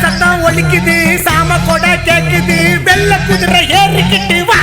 சத்தம் ஒலிக்குது சாம கொடை கேக்குது வெள்ள குதிரை ஏறிக்கிட்டு வா.